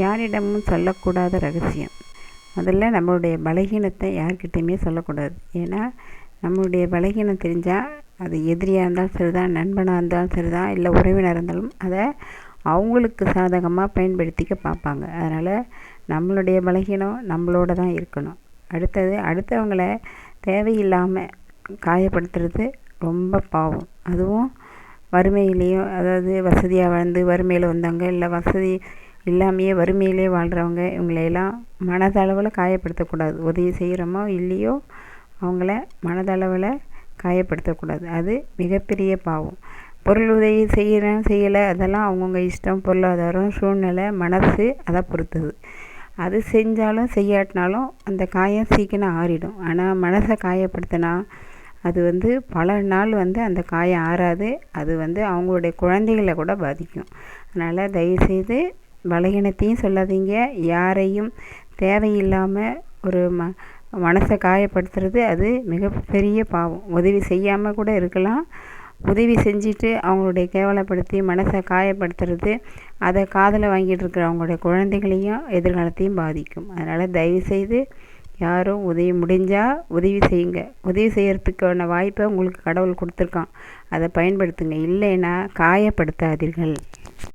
யாரிடமும் சொல்லக்கூடாத ரகசியம். முதல்ல நம்மளுடைய பலகீனத்தை யார்கிட்டையுமே சொல்லக்கூடாது. ஏன்னா நம்மளுடைய பலகீனம் தெரிஞ்சால் அது எதிரியாக இருந்தாலும் சரி தான் நண்பனாக இருந்தாலும் சரி தான் இல்லை உறவினராக இருந்தாலும் அதை அவங்களுக்கு சாதகமாக பயன்படுத்திக்க பார்ப்பாங்க. அதனால் நம்மளுடைய பலகீனம் நம்மளோட தான் இருக்கணும். அடுத்தது அடுத்தவங்கள தேவையில்லாமல் காயப்படுத்துறது ரொம்ப பாவம். அதுவும் வறுமையிலேயும் அதாவது வசதியாக வாழ்ந்து வறுமையில் வந்தவங்க இல்லை வசதி இல்லாமையே வறுமையிலே வாழ்கிறவங்க இவங்களையெல்லாம் மனதளவில் காயப்படுத்தக்கூடாது. உதவி செய்கிறோமோ இல்லையோ அவங்கள மனதளவில் காயப்படுத்தக்கூடாது. அது மிகப்பெரிய பாவம். பொருள் உதவி செய்கிறேன் செய்யலை அதெல்லாம் அவங்கவுங்க இஷ்டம் பொருளாதாரம் சூழ்நிலை மனசு அதை பொறுத்தது. அது செஞ்சாலும் செய்யாட்டினாலும் அந்த காயம் சீக்கிரம் ஆறிடும். ஆனால் மனசை காயப்படுத்தினா அது வந்து பல நாள் வந்து அந்த காயம் ஆறாது. அது வந்து அவங்களுடைய குழந்தைகளை கூட பாதிக்கும். அதனால் தயவுசெய்து பலகீனத்தையும் சொல்லாதீங்க. யாரையும் தேவையில்லாமல் ஒரு ம மனசை காயப்படுத்துறது அது மிகப்பெரிய பாவம். உதவி செய்யாமல் கூட இருக்கலாம். உதவி செஞ்சுட்டு அவங்களுடைய கேவலப்படுத்தி மனசை காயப்படுத்துறது அதை காதில் வாங்கிட்டு இருக்கிற அவங்களுடைய குழந்தைகளையும் எதிர்காலத்தையும் பாதிக்கும். அதனால் தயவுசெய்து யாரும் உதவி முடிஞ்சால் உதவி செய்யுங்க. உதவி செய்கிறதுக்கான வாய்ப்பை உங்களுக்கு கடவுள் கொடுத்துருக்கான். அதை பயன்படுத்துங்க. இல்லைன்னா காயப்படுத்தாதீர்கள்.